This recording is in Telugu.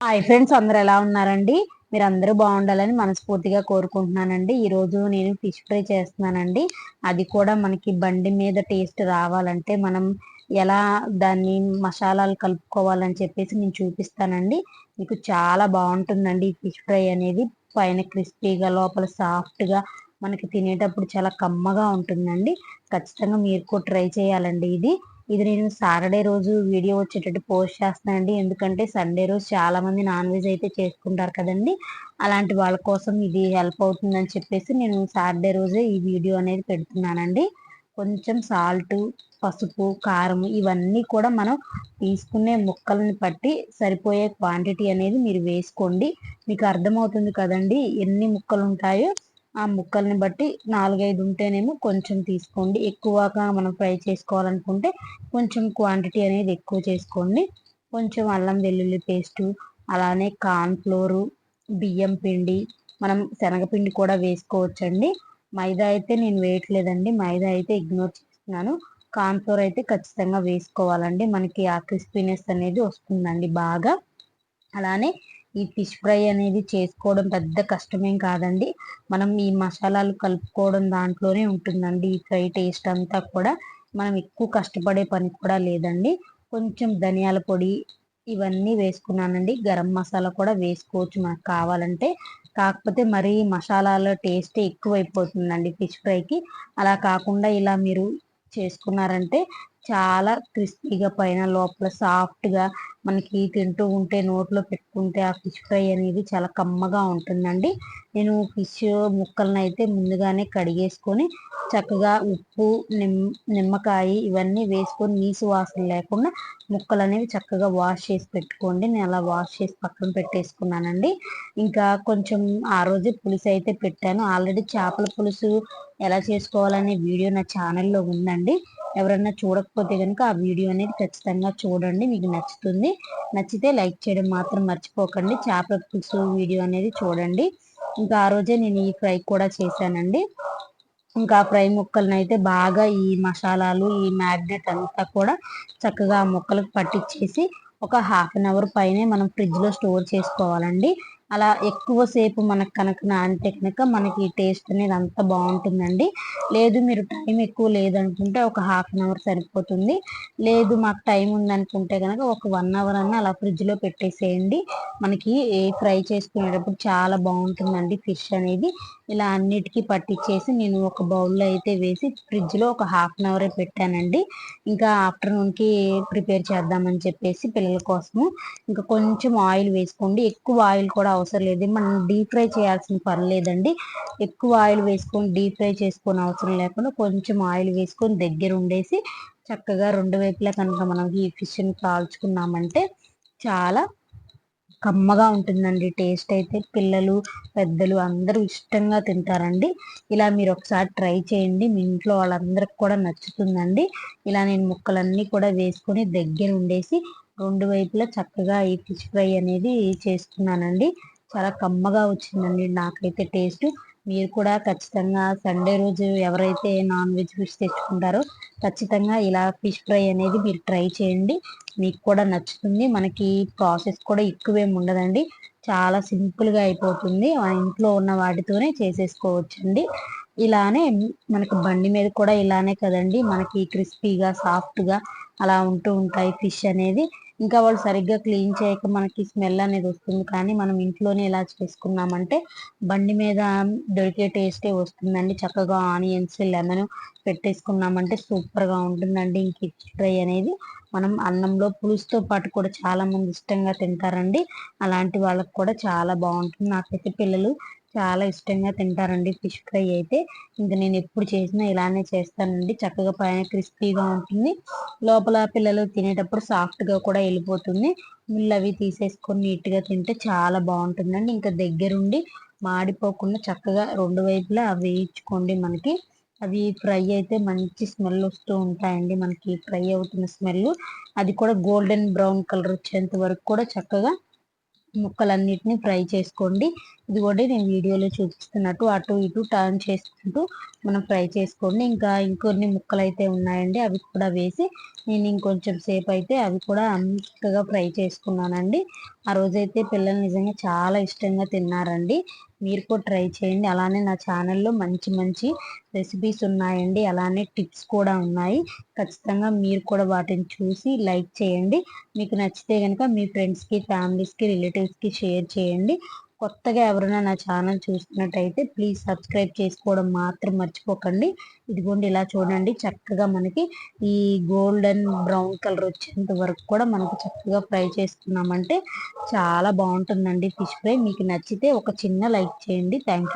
హాయ్ ఫ్రెండ్స్ అందరు ఎలా ఉన్నారండి? మీరు అందరూ బాగుండాలని మనస్ఫూర్తిగా కోరుకుంటున్నానండి. ఈరోజు నేను ఫిష్ ఫ్రై చేస్తున్నానండి. అది కూడా మనకి బండి మీద టేస్ట్ రావాలంటే మనం ఎలా దాన్ని మసాలాలు కలుపుకోవాలని చెప్పేసి నేను చూపిస్తానండి. మీకు చాలా బాగుంటుందండి ఈ ఫిష్ ఫ్రై అనేది. పైన క్రిస్పీగా లోపల సాఫ్ట్గా మనకి తినేటప్పుడు చాలా కమ్మగా ఉంటుందండి. ఖచ్చితంగా మీరు కూడా ట్రై చేయాలండి ఇది. ఇది నేను సాటర్డే రోజు వీడియో వచ్చేటట్టు పోస్ట్ చేస్తానండి ఎందుకంటే సండే రోజు చాలా మంది నాన్ వెజ్ అయితే చేసుకుంటారు కదండి. అలాంటి వాళ్ళ కోసం ఇది హెల్ప్ అవుతుందని చెప్పేసి నేను సాటర్డే రోజే ఈ వీడియో అనేది పెడుతున్నానండి. కొంచెం సాల్ట్ పసుపు కారం ఇవన్నీ కూడా మనం తీసుకునే ముక్కలను బట్టి సరిపోయే క్వాంటిటీ అనేది మీరు వేసుకోండి. మీకు అర్థమవుతుంది కదండి ఎన్ని ముక్కలు ఉంటాయో ఆ ముక్కల్ని బట్టి నాలుగైదు ఉంటేనేమో కొంచెం తీసుకోండి. ఎక్కువగా మనం ఫ్రై చేసుకోవాలనుకుంటే కొంచెం క్వాంటిటీ అనేది ఎక్కువ చేసుకోండి. కొంచెం అల్లం వెల్లుల్లి పేస్టు అలానే కార్న్ఫ్లోరు బియ్యం పిండి మనం శనగపిండి కూడా వేసుకోవచ్చండి. మైదా అయితే నేను వేయట్లేదండి. మైదా అయితే ఇగ్నోర్ చేస్తున్నాను. కార్న్ఫ్లోర్ అయితే ఖచ్చితంగా వేసుకోవాలండి. మనకి ఆ క్రిస్పీనెస్ అనేది వస్తుందండి బాగా. అలానే ఈ ఫిష్ ఫ్రై అనేది చేసుకోవడం పెద్ద కష్టమేం కాదండి. మనం ఈ మసాలాలు కలుపుకోవడం దాంట్లోనే ఉంటుందండి. ఈ ఫ్రై టేస్ట్ అంతా కూడా మనం ఎక్కువ కష్టపడే పని కూడా లేదండి. కొంచెం ధనియాల పొడి ఇవన్నీ వేసుకున్నానండి. గరం మసాలా కూడా వేసుకోవచ్చు మనకు కావాలంటే. కాకపోతే మరీ మసాలాల టేస్ట్ ఎక్కువైపోతుందండి ఫిష్ ఫ్రైకి. అలా కాకుండా ఇలా మీరు చేసుకున్నారంటే చాలా క్రిస్పీగా పైన లోపల సాఫ్ట్గా మనకి తింటూ ఉంటే నోట్లో పెట్టుకుంటే ఆ ఫిష్ ఫ్రై అనేది చాలా కమ్మగా ఉంటుందండి. నేను ఫిష్ ముక్కలను అయితే ముందుగానే కడిగేసుకొని చక్కగా ఉప్పు నిమ్ నిమ్మకాయ ఇవన్నీ వేసుకొని నీసు వాసన లేకుండా ముక్కలు అనేవి చక్కగా వాష్ చేసి పెట్టుకోండి. నేను అలా వాష్ చేసి పక్కన పెట్టేసుకున్నానండి. ఇంకా కొంచెం ఆ రోజే పులుసు అయితే పెట్టాను. ఆల్రెడీ చేపల పులుసు ఎలా చేసుకోవాలనే వీడియో నా ఛానల్లో ఉందండి. ఎవరన్నా చూడకపోతే కనుక ఆ వీడియో అనేది ఖచ్చితంగా చూడండి మీకు నచ్చుతుంది. నచ్చితే లైక్ చేయడం మాత్రం మర్చిపోకండి. చేపల పులుసు వీడియో అనేది చూడండి. ఇంకా ఆ రోజే నేను ఈ ఫ్రై కూడా చేశానండి. ఇంకా ఫ్రై ముక్కలను అయితే బాగా ఈ మసాలాలు ఈ మ్యాగ్నెట్ అంతా కూడా చక్కగా ఆ ముక్కలకు పట్టించేసి ఒక హాఫ్ అన్ అవర్ పైనే మనం ఫ్రిడ్జ్లో స్టోర్ చేసుకోవాలండి. అలా ఎక్కువసేపు మనకు కనుక నానితే కనుక మనకి టేస్ట్ అనేది అంత బాగుంటుందండి. లేదు మీరు టైం ఎక్కువ లేదనుకుంటే ఒక హాఫ్ అన్ అవర్ సరిపోతుంది. లేదు మాకు టైం ఉందనుకుంటే కనుక ఒక వన్ అవర్ అన్న అలా ఫ్రిడ్జ్లో పెట్టేసేయండి. మనకి ఫ్రై చేసుకునేటప్పుడు చాలా బాగుంటుందండి ఫిష్ అనేది. ఇలా అన్నిటికీ పట్టించేసి నేను ఒక బౌల్లో అయితే వేసి ఫ్రిడ్జ్లో ఒక హాఫ్ అన్ అవరే పెట్టానండి. ఇంకా ఆఫ్టర్నూన్కి ప్రిపేర్ చేద్దామని చెప్పేసి పిల్లల కోసము. ఇంకా కొంచెం ఆయిల్ వేసుకోండి. ఎక్కువ ఆయిల్ కూడా అవసరం లేదు. మనం డీప్ ఫ్రై చేయాల్సిన పర్లేదండి ఎక్కువ ఆయిల్ వేసుకొని డీప్ ఫ్రై చేసుకొని అవసరం లేకుండా కొంచెం ఆయిల్ వేసుకొని దగ్గర ఉండేసి చక్కగా రెండు వైపులా కనుక మనం ఈ ఫిష్ని కాల్చుకున్నామంటే చాలా కమ్మగా ఉంటుందండి. టేస్ట్ అయితే పిల్లలు పెద్దలు అందరూ ఇష్టంగా తింటారండి. ఇలా మీరు ఒకసారి ట్రై చేయండి. మీ ఇంట్లో వాళ్ళందరికి కూడా నచ్చుతుందండి. ఇలా నేను ముక్కలన్నీ కూడా వేసుకొని దగ్గర ఉండేసి రెండు వైపులా చక్కగా ఈ ఫిష్ ఫ్రై అనేది చేసుకున్నానండి చాలా కమ్మగా వచ్చిందండి నాకైతే టేస్ట్. మీరు కూడా ఖచ్చితంగా సండే రోజు ఎవరైతే నాన్ వెజ్ ఫిష్ తెచ్చుకుంటారో ఖచ్చితంగా ఇలా ఫిష్ ఫ్రై అనేది మీరు ట్రై చేయండి. మీకు కూడా నచ్చుతుంది. మనకి ప్రాసెస్ కూడా ఎక్కువేమి ఉండదండి. చాలా సింపుల్గా అయిపోతుంది. మన ఇంట్లో ఉన్న వాటితోనే చేసేసుకోవచ్చండి. ఇలానే మనకు బండి మీద కూడా ఇలానే కదండి. మనకి క్రిస్పీగా సాఫ్ట్గా అలా ఉంటూ ఉంటాయి ఫిష్ అనేది. ఇంకా వాళ్ళు సరిగ్గా క్లీన్ చేయక మనకి స్మెల్ అనేది వస్తుంది. కానీ మనం ఇంట్లోనే ఇలా చేసుకున్నామంటే బండి మీద దొరికే టేస్టే వస్తుందండి. చక్కగా ఆనియన్స్ లెమన్ పెట్టేసుకున్నామంటే సూపర్గా ఉంటుందండి. ఇంక ఫ్రై అనేది మనం అన్నంలో పులుసుతో పాటు కూడా చాలా మంది ఇష్టంగా తింటారండి. అలాంటి వాళ్ళకి కూడా చాలా బాగుంటుంది. నాకైతే పిల్లలు చాలా ఇష్టంగా తింటారండి ఫిష్ ఫ్రై అయితే. ఇంకా నేను ఎప్పుడు చేసినా ఇలానే చేస్తానండి. చక్కగా పైన క్రిస్పీగా ఉంటుంది. లోపల పిల్లలు తినేటప్పుడు సాఫ్ట్గా కూడా వెళ్ళిపోతుంది. ముళ్ళు అవి తీసేసుకొని నీట్గా తింటే చాలా బాగుంటుందండి. ఇంకా దగ్గరుండి మాడిపోకుండా చక్కగా రెండు వైపులా వేయించుకోండి మనకి. అవి ఫ్రై అయితే మంచి స్మెల్ వస్తూ ఉంటాయండి మనకి. ఫ్రై అవుతున్న స్మెల్ అది కూడా గోల్డెన్ బ్రౌన్ కలర్ వచ్చేంత వరకు కూడా చక్కగా ముక్కలన్నిటిని ఫ్రై చేసుకోండి. ఇదిగోండి నేను వీడియోలో చూపిస్తున్నట్టు అటు ఇటు టర్న్ చేసుకుంటూ మనం ఫ్రై చేసుకోండి. ఇంకా ఇంకొన్ని ముక్కలు అయితే ఉన్నాయండి అవి కూడా వేసి నేను ఇంకొంచెం సేపు అయితే అవి కూడా చక్కగా ఫ్రై చేసుకున్నానండి. ఆ రోజైతే పిల్లలు నిజంగా చాలా ఇష్టంగా తిన్నారండి. మీరు కూడా ట్రై చేయండి. అలానే నా ఛానల్లో మంచి మంచి రెసిపీస్ ఉన్నాయండి. అలానే టిప్స్ కూడా ఉన్నాయి. ఖచ్చితంగా మీరు కూడా వాటిని చూసి లైక్ చేయండి. మీకు నచ్చితే కనుక మీ ఫ్రెండ్స్కి ఫ్యామిలీస్కి రిలేటివ్స్కి షేర్ చేయండి. కొత్తగా ఎవరైనా నా ఛానల్ చూస్తున్నట్టయితే ప్లీజ్ సబ్స్క్రైబ్ చేసుకోవడం మాత్రం మర్చిపోకండి. ఇదిగోండి ఇలా చూడండి. చక్కగా మనకి ఈ గోల్డెన్ బ్రౌన్ కలర్ వచ్చేంత వరకు కూడా మనకు చక్కగా ఫ్రై చేసుకున్నామంటే చాలా బాగుంటుందండి ఫిష్ ఫ్రై. మీకు నచ్చితే ఒక చిన్న లైక్ చేయండి. థ్యాంక్